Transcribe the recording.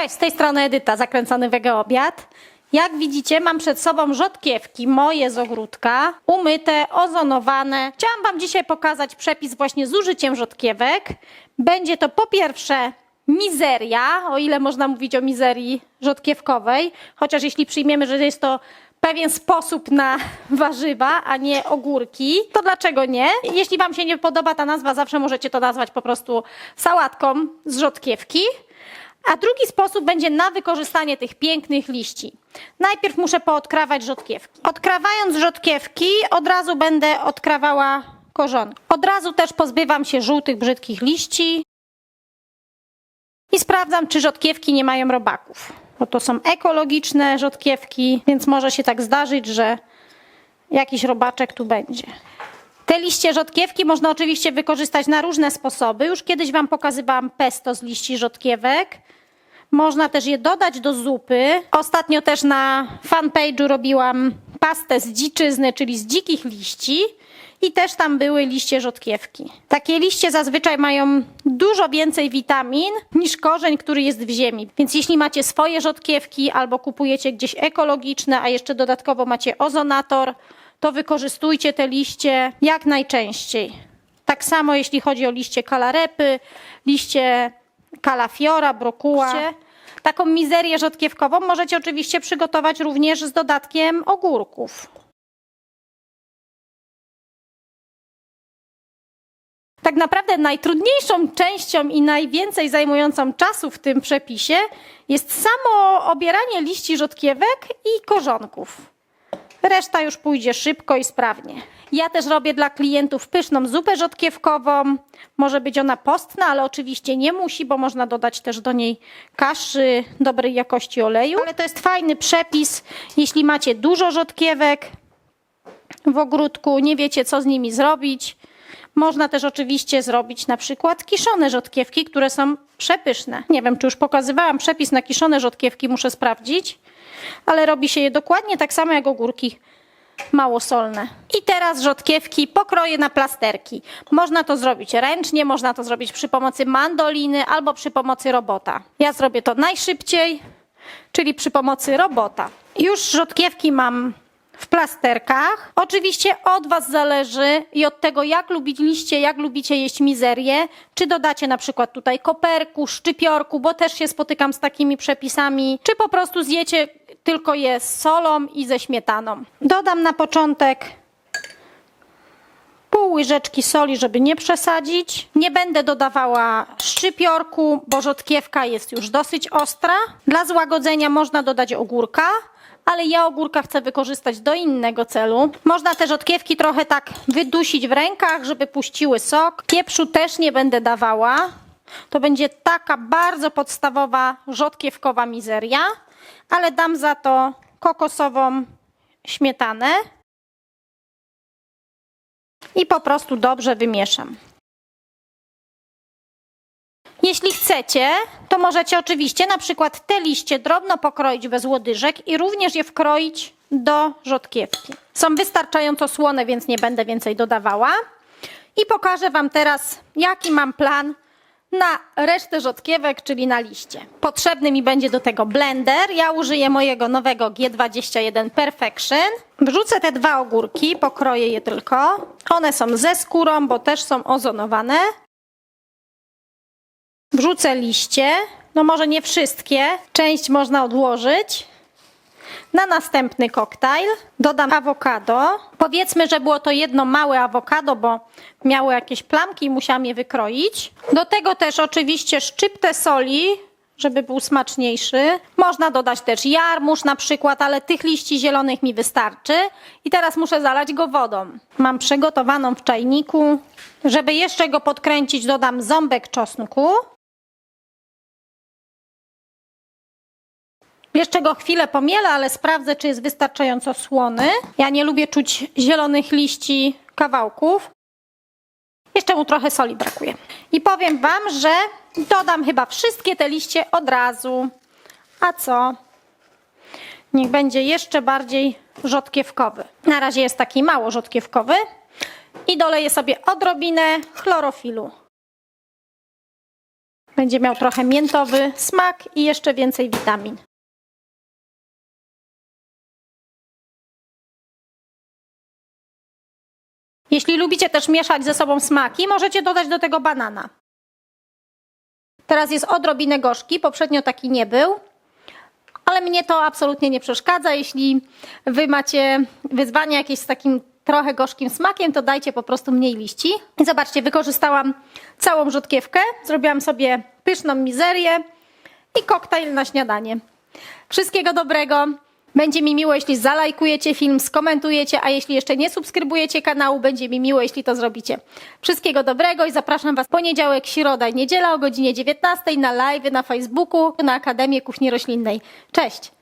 Cześć, z tej strony Edyta, zakręcony wege obiad. Jak widzicie, mam przed sobą rzodkiewki moje z ogródka, umyte, ozonowane. Chciałam Wam dzisiaj pokazać przepis właśnie z użyciem rzodkiewek. Będzie to po pierwsze mizeria, o ile można mówić o mizerii rzodkiewkowej, chociaż jeśli przyjmiemy, że jest to pewien sposób na warzywa, a nie ogórki, to dlaczego nie? Jeśli Wam się nie podoba ta nazwa, zawsze możecie to nazwać po prostu sałatką z rzodkiewki. A drugi sposób będzie na wykorzystanie tych pięknych liści. Najpierw muszę poodkrawać rzodkiewki. Odkrawając rzodkiewki, od razu będę odkrawała korzonki. Od razu też pozbywam się żółtych, brzydkich liści. I sprawdzam, czy rzodkiewki nie mają robaków. Bo to są ekologiczne rzodkiewki, więc może się tak zdarzyć, że jakiś robaczek tu będzie. Te liście rzodkiewki można oczywiście wykorzystać na różne sposoby. Już kiedyś Wam pokazywałam pesto z liści rzodkiewek. Można też je dodać do zupy. Ostatnio też na fanpage'u robiłam pastę z dziczyzny, czyli z dzikich liści. I też tam były liście rzodkiewki. Takie liście zazwyczaj mają dużo więcej witamin niż korzeń, który jest w ziemi. Więc jeśli macie swoje rzodkiewki albo kupujecie gdzieś ekologiczne, a jeszcze dodatkowo macie ozonator, to wykorzystujcie te liście jak najczęściej. Tak samo jeśli chodzi o liście kalarepy, liście kalafiora, brokuła. Taką mizerię rzodkiewkową możecie oczywiście przygotować również z dodatkiem ogórków. Tak naprawdę najtrudniejszą częścią i najwięcej zajmującą czasu w tym przepisie jest samo obieranie liści rzodkiewek i korzonków. Reszta już pójdzie szybko i sprawnie. Ja też robię dla klientów pyszną zupę rzodkiewkową. Może być ona postna, ale oczywiście nie musi, bo można dodać też do niej kaszy dobrej jakości oleju. Ale to jest fajny przepis, jeśli macie dużo rzodkiewek w ogródku, nie wiecie co z nimi zrobić. Można też oczywiście zrobić na przykład kiszone rzodkiewki, które są przepyszne. Nie wiem, czy już pokazywałam przepis na kiszone rzodkiewki, muszę sprawdzić, ale robi się je dokładnie tak samo jak ogórki małosolne. I teraz rzodkiewki pokroję na plasterki. Można to zrobić ręcznie, można to zrobić przy pomocy mandoliny albo przy pomocy robota. Ja zrobię to najszybciej, czyli przy pomocy robota. Już rzodkiewki mam w plasterkach. Oczywiście od Was zależy i od tego, jak lubiliście, jak lubicie jeść mizerię, czy dodacie na przykład tutaj koperku, szczypiorku, bo też się spotykam z takimi przepisami, czy po prostu zjecie tylko je z solą i ze śmietaną. Dodam na początek pół łyżeczki soli, żeby nie przesadzić. Nie będę dodawała szczypiorku, bo rzodkiewka jest już dosyć ostra. Dla złagodzenia można dodać ogórka, ale ja ogórka chcę wykorzystać do innego celu. Można te rzodkiewki trochę tak wydusić w rękach, żeby puściły sok. Pieprzu też nie będę dawała. To będzie taka bardzo podstawowa rzodkiewkowa mizeria, ale dam za to kokosową śmietanę i po prostu dobrze wymieszam. Jeśli chcecie, to możecie oczywiście na przykład te liście drobno pokroić bez łodyżek i również je wkroić do rzodkiewki. Są wystarczająco słone, więc nie będę więcej dodawała. I pokażę Wam teraz, jaki mam plan na resztę rzodkiewek, czyli na liście. Potrzebny mi będzie do tego blender. Ja użyję mojego nowego G21 Perfection. Wrzucę te dwa ogórki, pokroję je tylko. One są ze skórą, bo też są ozonowane. Wrzucę liście, no może nie wszystkie, część można odłożyć. Na następny koktajl dodam awokado. Powiedzmy, że było to jedno małe awokado, bo miało jakieś plamki i musiałam je wykroić. Do tego też oczywiście szczyptę soli, żeby był smaczniejszy. Można dodać też jarmuż na przykład, ale tych liści zielonych mi wystarczy. I teraz muszę zalać go wodą. Mam przygotowaną w czajniku. Żeby jeszcze go podkręcić, dodam ząbek czosnku. Jeszcze go chwilę pomielę, ale sprawdzę, czy jest wystarczająco słony. Ja nie lubię czuć zielonych liści kawałków. Jeszcze mu trochę soli brakuje. I powiem Wam, że dodam chyba wszystkie te liście od razu. A co? Niech będzie jeszcze bardziej rzodkiewkowy. Na razie jest taki mało rzodkiewkowy. I doleję sobie odrobinę chlorofilu. Będzie miał trochę miętowy smak i jeszcze więcej witamin. Jeśli lubicie też mieszać ze sobą smaki, możecie dodać do tego banana. Teraz jest odrobinę gorzki, poprzednio taki nie był. Ale mnie to absolutnie nie przeszkadza. Jeśli wy macie wyzwania jakieś z takim trochę gorzkim smakiem, to dajcie po prostu mniej liści. I zobaczcie, wykorzystałam całą rzodkiewkę, zrobiłam sobie pyszną mizerię i koktajl na śniadanie. Wszystkiego dobrego. Będzie mi miło, jeśli zalajkujecie film, skomentujecie, a jeśli jeszcze nie subskrybujecie kanału, będzie mi miło, jeśli to zrobicie. Wszystkiego dobrego i zapraszam Was poniedziałek, środa i niedziela o godzinie 19 na live na Facebooku, na Akademię Kuchni Roślinnej. Cześć!